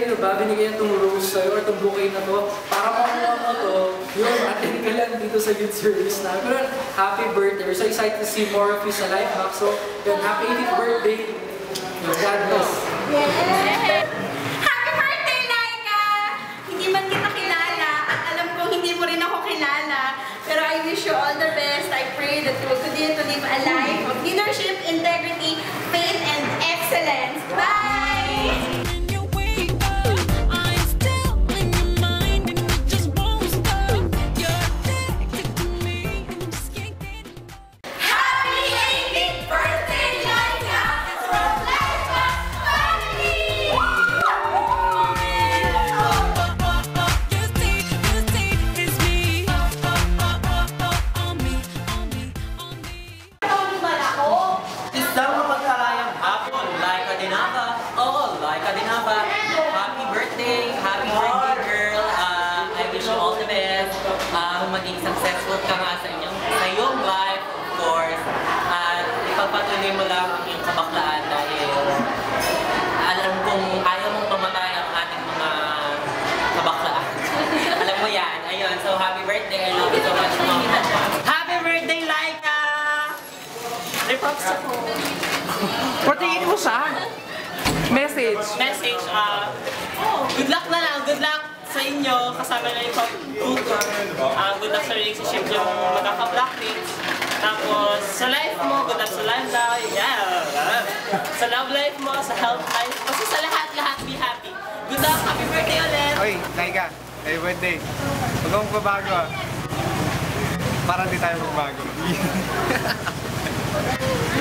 Ayun, ba, binigay itong rose sa'yo or itong bouquet na to. Para makuha mo to, yun, attend ka lang dito sa youth service na. Pero happy birthday. We're so excited to see more of you sa life hack. So, yun, happy 80th birthday. God bless. Ah, maging successful ka nga sa inyong, sa iyong life, of course. At ipagpatuloy mo lang ang iyong kabaklaan dahil alam kong ayaw mong mamatay ang ating mga kabaklaan. alam mo yan. Ayun, so happy birthday. I love you so much, Mom. Happy birthday, Laika! Reprops ako. Patingin mo siya. Message. message, ah, good luck na lang, good luck sa inyo, kasama na yung pag-tutor. Ah, good luck sa relationship yung magkaka-blackmates. Tapos, sa life mo, good luck sa life life, yeah. Sa love life mo, sa health life, basta sa lahat-lahat, be happy. Good luck, happy birthday ulit! Oy, Laika, happy birthday. Huwag kang magbabago ah. Para di tayo magbago.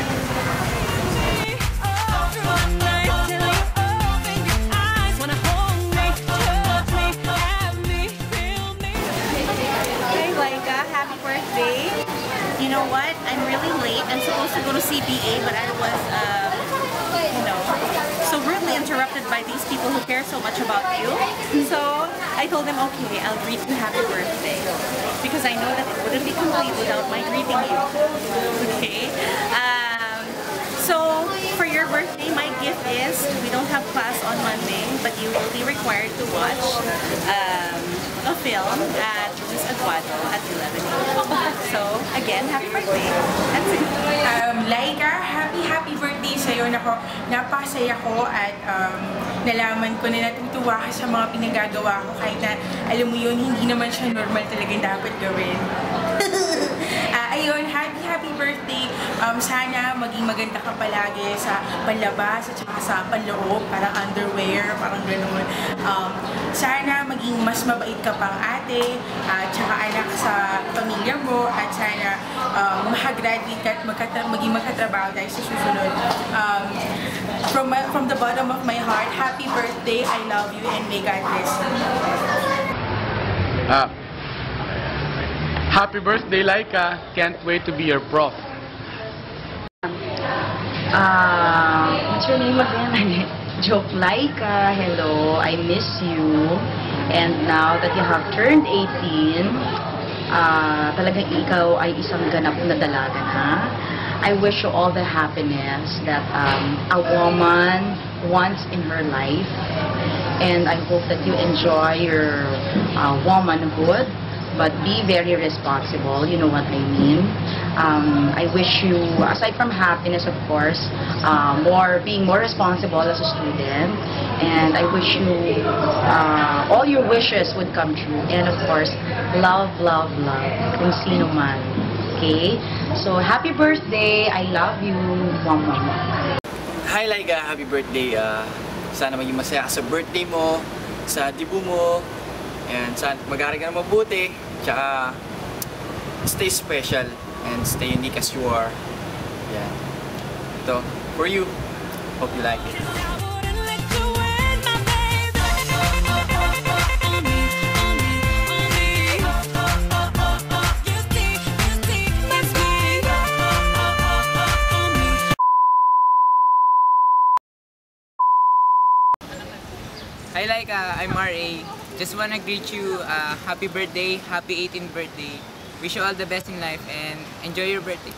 know what? I'm really late. I'm supposed to go to CBA, but I was, um, you know, so rudely interrupted by these people who care so much about you. So I told them, okay, I'll greet you happy birthday. Because I know that it wouldn't be complete without my greeting you. Okay? Um, so for your birthday, my gift is we don't have class on Monday, but you will be required to watch um, a film Aguado at 11 So again, happy birthday. That's it. Um, Laika, happy happy birthday sa'yo. Nako, napakasaya ko at um, nalaman ko na natutuwa ka sa mga pinagagawa ko kahit na alam mo yun, hindi naman siya normal talaga dapat gawin. Ayun, happy happy birthday. Um, sana maging maganda ka palagi sa panlabas at saka sa panloob, parang underwear, parang gano'n. Um, sana maging mas mabait ka pang ate at saka anak sa pamilya mo at sana um, makagraduate ka at magkata- maging magkatrabaho tayo sa susunod. Um, from, my- from the bottom of my heart, happy birthday, I love you, and may God bless you. Ah. Happy birthday, Laika. Can't wait to be your prof. Ah, what's your name again? Joke Laika, hello, I miss you. And now that you have turned 18, ah, talagang ikaw ay isang ganap na dalaga na. I wish you all the happiness that um, a woman wants in her life. And I hope that you enjoy your uh, womanhood, but be very responsible, you know what I mean. Um, I wish you, aside from happiness, of course, uh, more being more responsible as a student, and I wish you uh, all your wishes would come true, and of course, love, love, love, kung sino man. Okay? So, happy birthday! I love you, mama. Hi Laika, happy birthday. Ah, sana maging masaya sa birthday mo, sa dibu mo, and sana mag-aaral ka na mabuti, tsaka stay special and stay unique as you are. Yeah. Ito, for you. Hope you like it. Hi Laika, I'm RA. Just wanna greet you uh, happy birthday, happy 18th birthday. Wish you all the best in life and enjoy your birthday.